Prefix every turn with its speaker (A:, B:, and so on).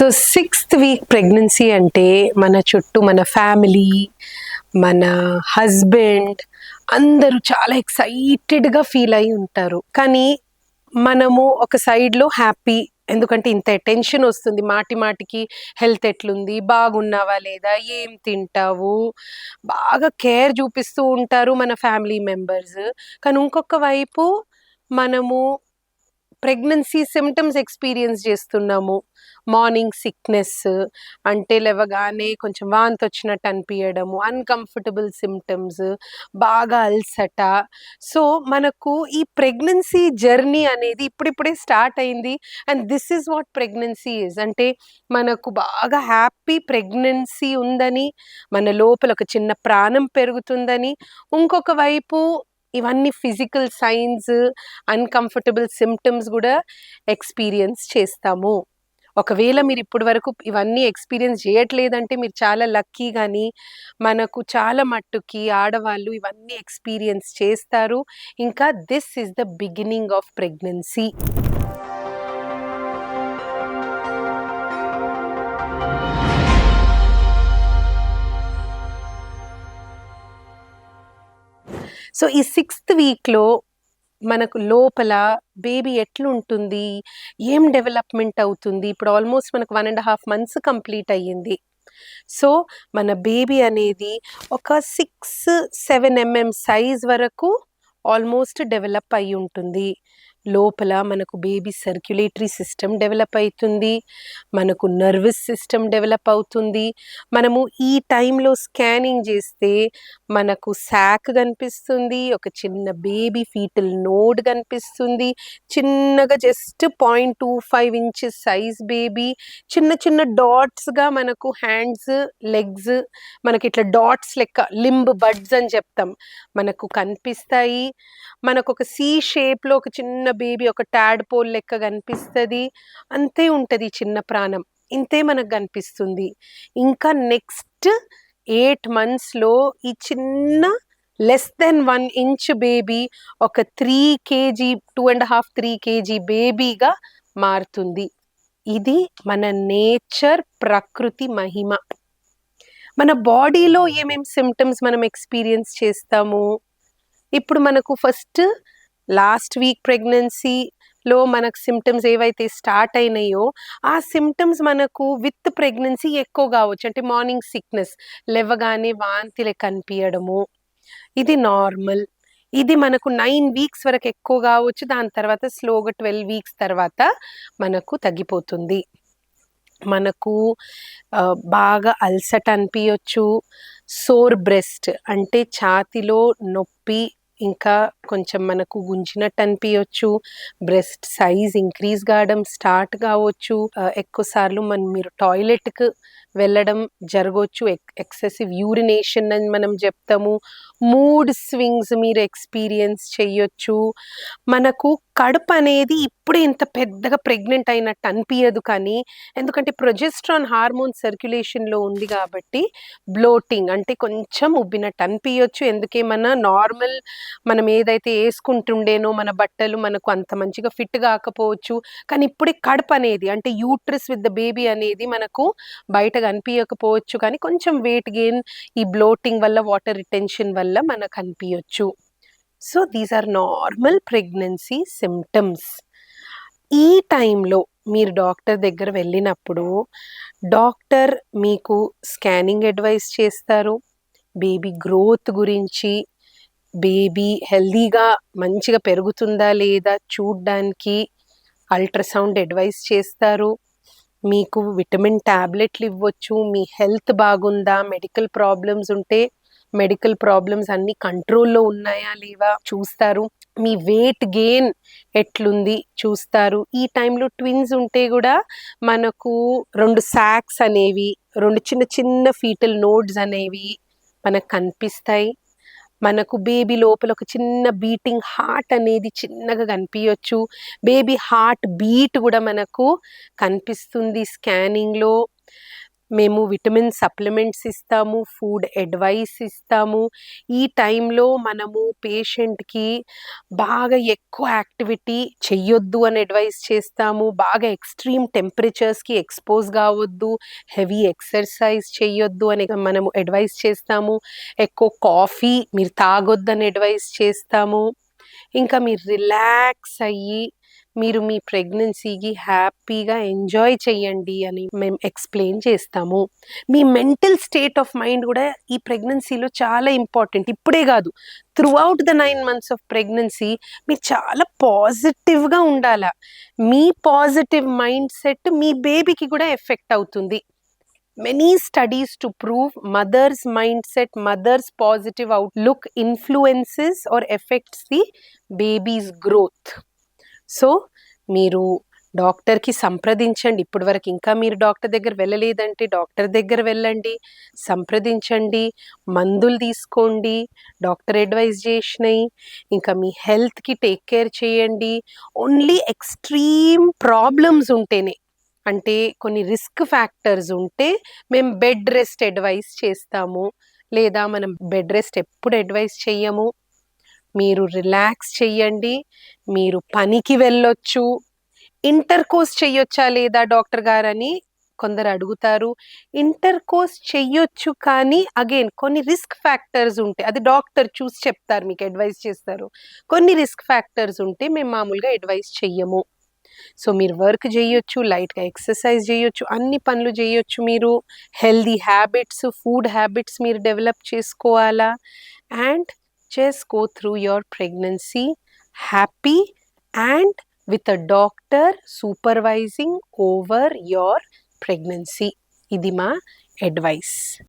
A: So sixth week pregnancy అంటే మన చుట్టూ మన ఫ్యామిలీ మన హస్బెండ్ అందరూ చాలా ఎక్సైటెడ్గా ఫీల్ అయి ఉంటారు కానీ మనము ఒక సైడ్లో హ్యాపీ ఎందుకంటే ఇంత టెన్షన్ వస్తుంది మాటి మాటికి హెల్త్ ఎట్లుంది బాగున్నావా లేదా ఏం తింటావు బాగా కేర్ చూపిస్తూ ఉంటారు మన ఫ్యామిలీ మెంబర్స్ కానీ ఇంకొక వైపు మనము ప్రెగ్నెన్సీ సిమ్టమ్స్ ఎక్స్పీరియన్స్ చేస్తున్నాము. మార్నింగ్ సిక్నెస్ అంటే లేవగానే కొంచెం వాంతి వచ్చినట్టు అనిపించడము అన్కంఫర్టబుల్ సిమ్టమ్స్ బాగా అల్సట. సో మనకు ఈ ప్రెగ్నెన్సీ జర్నీ అనేది ఇప్పుడిప్పుడే స్టార్ట్ అయింది. And this is what pregnancy is అంటే మనకు బాగా హ్యాపీ ప్రెగ్నెన్సీ ఉందని మన లోపల ఒక చిన్న ప్రాణం పెరుగుతుందని ఇంకొక వైపు ఇవన్నీ ఫిజికల్ సైన్స్ అన్కంఫర్టబుల్ సిమ్టమ్స్ కూడా ఎక్స్పీరియన్స్ చేస్తాము. ఒకవేళ మీరు ఇప్పటి వరకు ఇవన్నీ ఎక్స్పీరియన్స్ చేయట్లేదంటే మీరు చాలా లక్కీ కానీ మనకు చాలా మట్టుకి ఆడవాళ్ళు ఇవన్నీ ఎక్స్పీరియన్స్ చేస్తారు. ఇంకా this is the beginning of pregnancy. So ఈ సిక్స్త్ వీక్లో మనకు లోపల బేబీ ఎట్లుంటుంది? ఏం డెవలప్మెంట్ అవుతుంది? ఇప్పుడు ఆల్మోస్ట్ మనకు one and half months complete అయ్యింది. సో మన బేబీ అనేది ఒక సిక్స్ సెవెన్ ఎంఎం సైజ్ వరకు ఆల్మోస్ట్ డెవలప్ అయి ఉంటుంది. లోపల మనకు బేబీ సర్క్యులేటరీ సిస్టమ్ డెవలప్ అవుతుంది మనకు నర్వస్ సిస్టమ్ డెవలప్ అవుతుంది. మనము ఈ టైంలో స్కానింగ్ చేస్తే మనకు శాక్ కనిపిస్తుంది ఒక చిన్న బేబీ ఫీటల్ నోడ్ కనిపిస్తుంది. చిన్నగా just point two five inches size baby చిన్న చిన్న డాట్స్గా మనకు హ్యాండ్స్ లెగ్స్ మనకి ఇట్లా డాట్స్ లెక్క లింబ్ బడ్స్ అని చెప్తాం. మనకు కనిపిస్తాయి. మనకు ఒక సి షేప్లో ఒక చిన్న బేబీ ఒక ట్యాడ్ పోల్ లెక్క కనిపిస్తుంది. అంతే ఉంటుంది చిన్న ప్రాణం. ఇంతే మనకు కనిపిస్తుంది. ఇంకా నెక్స్ట్ ఎయిట్ మంత్స్లో ఈ చిన్న less than one inch baby ఒక three kg two and half three kg బేబీగా మారుతుంది. ఇది మన నేచర్ ప్రకృతి మహిమ. మన బాడీలో ఏమేమి సిమ్టమ్స్ మనం ఎక్స్పీరియన్స్ చేస్తాము? ఇప్పుడు మనకు ఫస్ట్ లాస్ట్ వీక్ ప్రెగ్నెన్సీలో మనకు సిమ్టమ్స్ ఏవైతే స్టార్ట్ అయినాయో ఆ సిమ్టమ్స్ మనకు విత్ ప్రెగ్నెన్సీ ఎక్కువ కావచ్చు. అంటే మార్నింగ్ సిక్నెస్ లేవగానే వాంతిలే కనిపించడము ఇది నార్మల్. ఇది మనకు నైన్ వీక్స్ వరకు ఎక్కువ కావచ్చు. దాని తర్వాత స్లోగా ట్వెల్వ్ వీక్స్ తర్వాత మనకు తగ్గిపోతుంది. మనకు బాగా అల్సట అనిపించవచ్చు సోర్ బ్రెస్ట్ అంటే ఛాతిలో నొప్పి ఇంకా కొంచెం మనకు గుంజినట్టు అనిపించవచ్చు బ్రెస్ట్ సైజ్ ఇంక్రీజ్ కావడం స్టార్ట్ కావచ్చు. ఎక్కువసార్లు మనం మీరు టాయిలెట్కి వెళ్ళడం జరగవచ్చు ఎక్సెసివ్ యూరినేషన్ అని మనం చెప్తాము. మూడ్ స్వింగ్స్ మీరు ఎక్స్పీరియన్స్ చేయొచ్చు మనకు కడుపు అనేది ఇప్పుడు ఇంత పెద్దగా ప్రెగ్నెంట్ అయినట్టు అనిపించదు కానీ ఎందుకంటే ప్రొజెస్ట్రాన్ హార్మోన్ సర్క్యులేషన్లో ఉంది కాబట్టి బ్లోటింగ్ అంటే కొంచెం ఉబ్బినట్టు అనిపించవచ్చు ఎందుకే మన నార్మల్ మనం ఏదైతే వేసుకుంటుండేనో మన బట్టలు మనకు అంత మంచిగా ఫిట్ కాకపోవచ్చు. కానీ ఇప్పుడే కడుపు అనేది అంటే యూట్రస్ విత్ ద బేబీ అనేది మనకు బయట కనిపించకపోవచ్చు కానీ కొంచెం వెయిట్ గెయిన్ ఈ బ్లోటింగ్ వల్ల వాటర్ రిటెన్షన్ వల్ల మనకు అనిపించవచ్చు so these are normal pregnancy symptoms ఈ టైంలో మీరు డాక్టర్ దగ్గర వెళ్ళినప్పుడు డాక్టర్ మీకు స్కానింగ్ అడ్వైస్ చేస్తారు. బేబీ గ్రోత్ గురించి బేబీ హెల్దీగా మంచిగా పెరుగుతుందా లేదా చూడ్డానికి అల్ట్రాసౌండ్ అడ్వైస్ చేస్తారు. మీకు విటమిన్ ట్యాబ్లెట్లు ఇవ్వచ్చు. మీ హెల్త్ బాగుందా? మెడికల్ ప్రాబ్లమ్స్ ఉంటే మెడికల్ ప్రాబ్లమ్స్ అన్ని కంట్రోల్లో ఉన్నాయా లేవా చూస్తారు. మీ వెయిట్ గెయిన్ ఎట్లుంది చూస్తారు. ఈ టైంలో ట్విన్స్ ఉంటే కూడా మనకు రెండు సాక్స్ అనేవి రెండు చిన్న చిన్న ఫీటల్ నోడ్స్ అనేవి మనకు కనిపిస్తాయి. మనకు బేబీ లోపల ఒక చిన్న బీటింగ్ హార్ట్ అనేది చిన్నగా కనిపించవచ్చు బేబీ హార్ట్ బీట్ కూడా మనకు కనిపిస్తుంది స్కానింగ్లో. మేము విటమిన్ సప్లిమెంట్స్ ఇస్తాము ఫుడ్ అడ్వైస్ ఇస్తాము. ఈ టైంలో మనము పేషెంట్కి బాగా ఎక్కువ యాక్టివిటీ చెయ్యొద్దు అని అడ్వైస్ చేస్తాము. బాగా ఎక్స్ట్రీమ్ టెంపరేచర్స్కి ఎక్స్పోజ్ కావద్దు. హెవీ ఎక్సర్సైజ్ చెయ్యొద్దు అని మనము అడ్వైస్ చేస్తాము. ఎక్కువ కాఫీ మీరు తాగొద్దని అడ్వైస్ చేస్తాము. ఇంకా మీరు రిలాక్స్ అయ్యి మీరు మీ ప్రెగ్నెన్సీకి హ్యాపీగా ఎంజాయ్ చేయండి అని మేము ఎక్స్ప్లెయిన్ చేస్తాము. మీ మెంటల్ స్టేట్ ఆఫ్ మైండ్ కూడా ఈ ప్రెగ్నెన్సీలో చాలా ఇంపార్టెంట్. ఇప్పుడే కాదు throughout the nine months of pregnancy మీరు చాలా పాజిటివ్గా ఉండాలా. మీ పాజిటివ్ మైండ్ సెట్ మీ బేబీకి కూడా ఎఫెక్ట్ అవుతుంది. Many studies to prove mother's mindset mother's positive outlook influences are effects the baby's growth. So మీరు డాక్టర్కి సంప్రదించండి. ఇప్పటి వరకు ఇంకా మీరు డాక్టర్ దగ్గర వెళ్ళలేదంటే డాక్టర్ దగ్గర వెళ్ళండి సంప్రదించండి మందులు తీసుకోండి డాక్టర్ అడ్వైజ్ చేసినాయి ఇంకా మీ హెల్త్కి టేక్ కేర్ చేయండి. ఓన్లీ ఎక్స్ట్రీమ్ ప్రాబ్లమ్స్ ఉంటేనే అంటే కొన్ని రిస్క్ ఫ్యాక్టర్స్ ఉంటే మేము బెడ్ రెస్ట్ అడ్వైస్ చేస్తాము. లేదా మనం బెడ్ రెస్ట్ ఎప్పుడు అడ్వైస్ చెయ్యము. మీరు రిలాక్స్ చెయ్యండి. మీరు పనికి వెళ్ళొచ్చు. ఇంటర్ కోర్స్ చెయ్యొచ్చా లేదా డాక్టర్ గారని కొందరు అడుగుతారు. ఇంటర్ కోర్స్ చెయ్యొచ్చు కానీ అగైన్ కొన్ని రిస్క్ ఫ్యాక్టర్స్ ఉంటాయి అది డాక్టర్ చూసి చెప్తారు మీకు అడ్వైస్ చేస్తారు. కొన్ని రిస్క్ ఫ్యాక్టర్స్ ఉంటే మేము మామూలుగా అడ్వైస్ చెయ్యము. సో మీరు వర్క్ చేయొచ్చు లైట్గా ఎక్సర్సైజ్ చేయొచ్చు అన్ని పనులు చేయొచ్చు మీరు. హెల్దీ హ్యాబిట్స్ ఫుడ్ హ్యాబిట్స్ మీరు డెవలప్ చేసుకోవాలా? And just go through your pregnancy happy and with a doctor supervising over your pregnancy ఇది మా అడ్వైస్